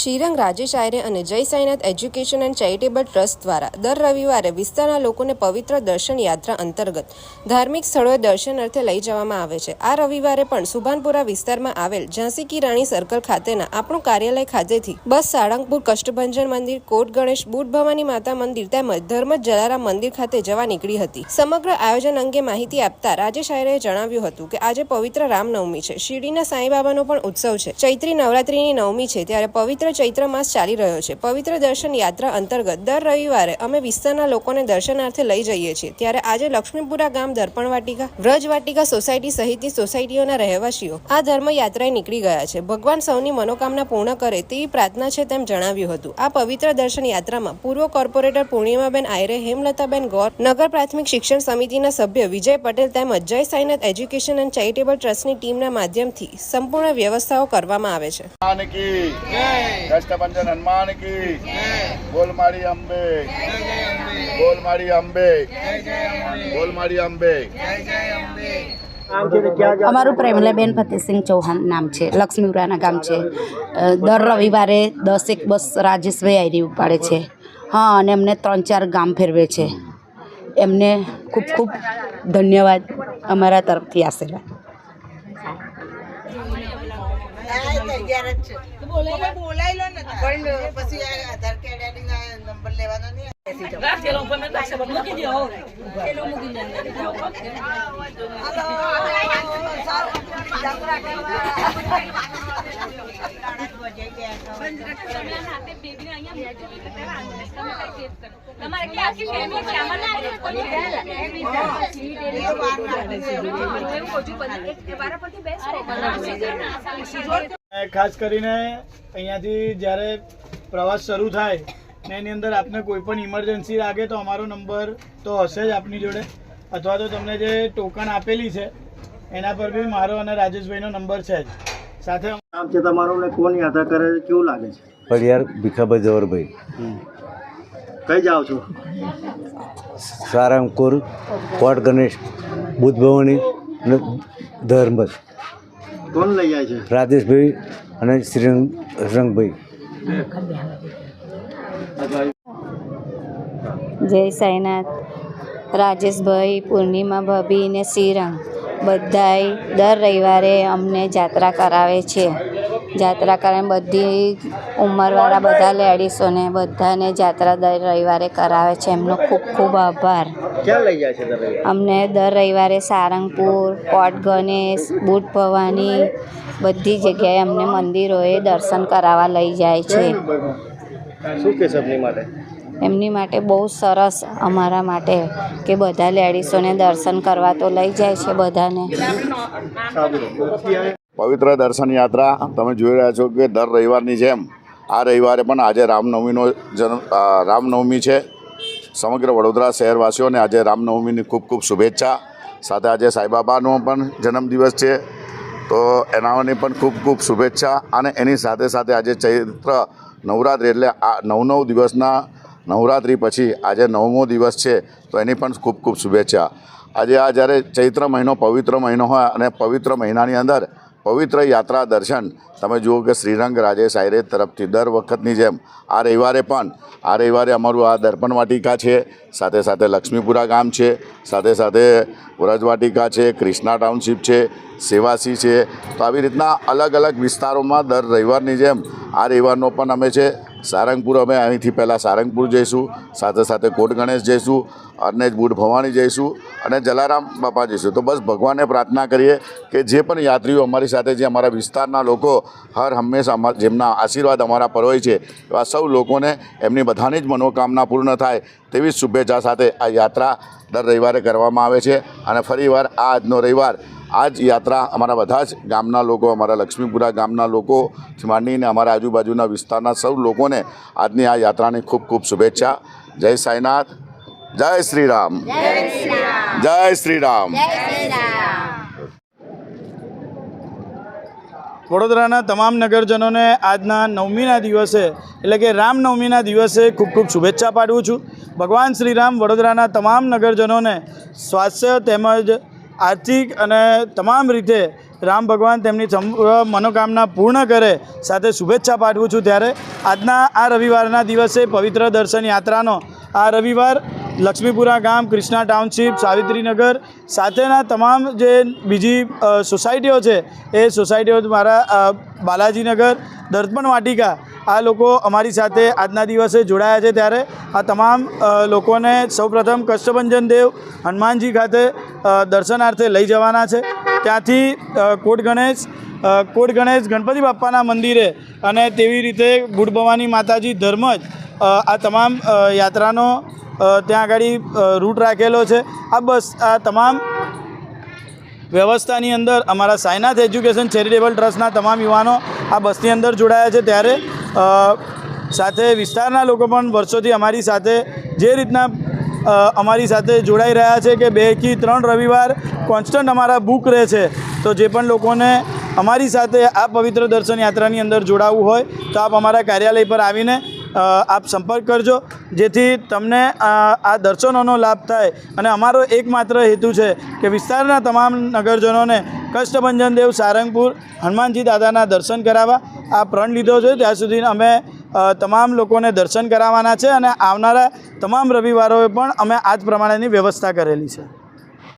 શ્રીરંગ રાજેશ આયરે અને Jay Sainath education and charitable trust દ્વારા દર રવિવારે વિસ્તારના લોકોને પવિત્ર દર્શન યાત્રા અંતર્ગત ધાર્મિક સ્થળોએ દર્શન અર્થે લઈ જવામાં આવે છે. આ રવિવારે પણ સુભાનપુરા વિસ્તારમાં આવેલ ઝાંસી કી રાણી સર્કલ ખાતેના આપણું કાર્યાલય ખાતેથી બસ, સાળંગપુર, કષ્ટભંજન મંદિર, કોટ ગણેશ બુટ ભવાની માતા મંદિર તેમજ ધર્મજ જલારામ મંદિર ખાતે જવા નીકળી હતી. સમગ્ર આયોજન અંગે માહિતી આપતા રાજેશ આયરે જણાવ્યું હતું કે આજે પવિત્ર રામનવમી છે. શિરડીના સાંઈબાબાનો પણ ઉત્સવ છે. ચૈત્રી નવરાત્રીની નવમી છે ત્યારે પવિત્ર ચૈત્ર માસ ચાલી રહ્યો છે. પવિત્ર દર્શન યાત્રા અંતર્ગત દર રવિવારે અમે વિસ્તારના લોકોને દર્શનાર્થે લઈ જઈએ છીએ. ત્યારે આજે લક્ષ્મીપુરા ગામ દર્પણ વાટિકા વ્રજ વાટિકા સોસાયટી સહિતની સોસાયટીઓના રહેવાસીઓ આ ધર્મ યાત્રાએ નીકળી ગયા છે. ભગવાન સૌની મનોકામના પૂર્ણ કરે તેવી પ્રાર્થના છે તેમ જણાવ્યું હતું. આ પવિત્ર દર્શન યાત્રામાં પૂર્વ કોર્પોરેટર પૂર્ણિમાબેન આયરે હેમલતાબેન ગોર નગર પ્રાથમિક શિક્ષણ સમિતિના સભ્ય વિજય પટેલ તેમજ જય સાઈનાથ એજ્યુકેશન એન્ડ ચેરિટેબલ ટ્રસ્ટની ટીમના માધ્યમથી સંપૂર્ણ વ્યવસ્થાઓ કરવામાં આવે છે. કષ્ટભંજન હનુમાન કી બોલ મારી અંબે. બોલ મારી અંબે. બોલ મારી અંબે. અમારું પ્રેમલાબેન ફતેહસિંહ ચૌહાણ નામ છે. લક્ષ્મીપુરાના ગામ છે. દર રવિવારે દસેક બસ રાજેશભાઈ આયરી ઉપાડે છે. હા અને એમને ત્રણ ચાર ગામ ફેરવે છે. એમને ખૂબ ખૂબ ધન્યવાદ અમારા તરફથી આશીર્વાદ. બોલાઈ લો ને પણ પછી આ આધાર કાર્ડ આની ના નંબર લેવાનો નહીં તમારે આખી ફેમિલી છે આમાં ના આવે કોઈ અને ખાસ કરીને અહીંયાથી જ્યારે પ્રવાસ શરૂ થાય ને એની અંદર આપને કોઈ પણ ઇમરજન્સી લાગે તો અમારો નંબર તો હશે જ આપની જોડે. અથવા તો તમને જે ટોકન આપેલી છે એના પર બી મારો અને રાજેશભાઈનો નંબર છે જ. સાથે નામ છે તમારું ને કોણ યાત્રા કરે છે કેવું લાગે છે? પડિયાર ભીખાભાઈ જવરભાઈ કઈ જાઓ છો? સારંગપુર કોટ ગણેશ બુદ્ધ ભવાની અને કોણ લઈ જાય છે? રાજેશભાઈ અને શ્રીરંગ રંગભાઈ. જય સાઈનાથ. રાજેશભાઈ પૂર્ણિમા ભાભી ને શ્રીરંગ. બધાય દર રવિવારે અમને જાત્રા કરાવે છે. જાત્રા કારણે બધી ઉંમરવાળા બધા લેડીઝોને બધાને જાત્રા દર રવિવારે કરાવે છે. એમનો ખૂબ ખૂબ આભાર. ક્યાં લઈ જાય છે તમે અમને દર રવિવારે સારંગપુર કોટ ગણેશ બુટ ભવાની બધી જગ્યાએ અમને મંદિરોએ દર્શન કરાવવા લઈ જાય છે. શું કહેશો એમની માટે? એમની માટે બહુ સરસ અમારા માટે કે બધા લેડીઝોને દર્શન કરવા તો લઈ જાય છે બધાને. પવિત્ર દર્શન યાત્રા તમે જોઈ રહ્યા છો કે દર રવિવારની જેમ આ રવિવારે પણ આજે રામનવમીનો જન્મ રામનવમી છે. સમગ્ર વડોદરા શહેરવાસીઓને આજે રામનવમીની ખૂબ ખૂબ શુભેચ્છા. સાથે આજે સાંઈબાબાનો પણ જન્મદિવસ છે. તો એનાઓની પણ ખૂબ ખૂબ શુભેચ્છા અને એની સાથે સાથે આજે ચૈત્ર નવરાત્રિ એટલે આ નવ નવ દિવસના નવરાત્રિ પછી આજે નવમો દિવસ છે. તો એની પણ ખૂબ ખૂબ શુભેચ્છા. આજે આ જ્યારે ચૈત્ર મહિનો પવિત્ર મહિનો હોય અને પવિત્ર મહિનાની અંદર પવિત્ર યાત્રા દર્શન. તમે જુઓ કે શ્રીરંગ રાજેશ આયરે તરફથી દર વખતની જેમ આ રવિવારે પણ, આ રવિવારે અમારું આ દર્પણ વાટિકા છે, સાથે સાથે લક્ષ્મીપુરા ગામ છે, સાથે સાથે વ્રજવાટિકા છે ક્રિષ્ના ટાઉનશીપ છે, સેવાસી છે. તો આવી રીતના અલગ અલગ વિસ્તારોમાં દર રવિવારની જેમ આ રવિવારનો પણ અમે છે સારંગપુર અમે અહીંથી પહેલાં સારંગપુર જઈશું, સાથે સાથે કોટ ગણેશ જઈશું અને બુટ ભવાની જઈશું અને જલારામ બાપા જઈશું. તો બસ ભગવાનને પ્રાર્થના કરીએ કે જે પણ યાત્રીઓ અમારી સાથે, જે અમારા વિસ્તારના લોકો હર હંમેશા જેમના આશીર્વાદ અમારા પર હોય છે, એવા સૌ લોકોને એમની બધાની જ મનોકામના પૂર્ણ થાય તેવી શુભેચ્છા સાથે આ યાત્રા દર રવિવારે કરવામાં આવે છે અને ફરીવાર આ આજનો રવિવાર આ જ યાત્રા અમારા બધા જ ગામના લોકો અમારા લક્ષ્મીપુરા ગામના લોકોથી માંડીને અમારા આજુબાજુના વિસ્તારના સૌ લોકોને આજની આ યાત્રાની ખૂબ ખૂબ શુભેચ્છા. જય સાંઈનાથ. જય શ્રી રામ જય શ્રી રામ વડોદરાના તમામ નગરજનોને આજના નવમીના દિવસે એટલે કે રામનવમીના દિવસે ખૂબ ખૂબ શુભેચ્છા પાઠવું છું. ભગવાન શ્રી રામ વડોદરાના તમામ નગરજનોને સ્વાસ્થ્ય તેમજ આર્થિક અને તમામ રીતે રામ ભગવાન તેમની મનોકામના પૂર્ણ કરે સાથે શુભેચ્છા પાઠવું છું ત્યારે. આજના આ રવિવારના દિવસે પવિત્ર દર્શન યાત્રાનો આ રવિવાર લક્ષ્મીપુરા ગામ, કૃષ્ણા ટાઉનશીપ, સાવિત્રીનગર સાથેના તમામ જે બીજી સોસાયટીઓ છે એ સોસાયટીઓ મારા બાલાજીનગર, દર્પણ વાટિકા આ લોકો અમારી સાથે આજના દિવસે જોડાયા છે ત્યારે. આ તમામ લોકોને સૌપ્રથમ કષ્ટભંજન દેવ હનુમાનજી ખાતે દર્શનાર્થે લઈ જવાના છે. ત્યાંથી કોટ ગણેશ કોટ ગણેશ ગણપતિ બાપ્પાના મંદિરે અને તેવી રીતે ગુડ ભવાની માતાજી ધર્મ જ આ તમામ યાત્રાનો ત્યાં આગળ રૂટ રાખેલો છે. આ બસ, આ તમામ વ્યવસ્થાની અંદર અમારા સાયનાથ એજ્યુકેશન ચેરિટેબલ ટ્રસ્ટના તમામ યુવાનો આ બસની અંદર જોડાયા છે. ત્યારે સાથે વિસ્તારના લોકો પણ વર્ષોથી અમારી સાથે જે રીતના અમારી સાથે જોડાઈ રહ્યા છે કે બેથી ત્રણ રવિવાર કોન્સ્ટન્ટ અમારા બુક રહે છે. તો જે પણ લોકોને અમારી સાથે આ પવિત્ર દર્શન યાત્રાની અંદર જોડાવવું હોય, તો આપ અમારા કાર્યાલય પર આવીને આપ સંપર્ક કરજો. જેથી તમને આ દર્શનોનો લાભ થાય. અને અમારો એકમાત્ર હેતુ છે કે વિસ્તારના તમામ નગરજનોને કષ્ટભંજન દેવ સારંગપુર હનુમાનજી દાદાના દર્શન કરાવવા. આ પ્રણ લીધો છે, ત્યાં સુધી અમે તમામ લોકોને દર્શન કરાવવાના છે અને આવનારા તમામ રવિવારોએ પણ અમે આ જ પ્રમાણેની વ્યવસ્થા કરેલી છે.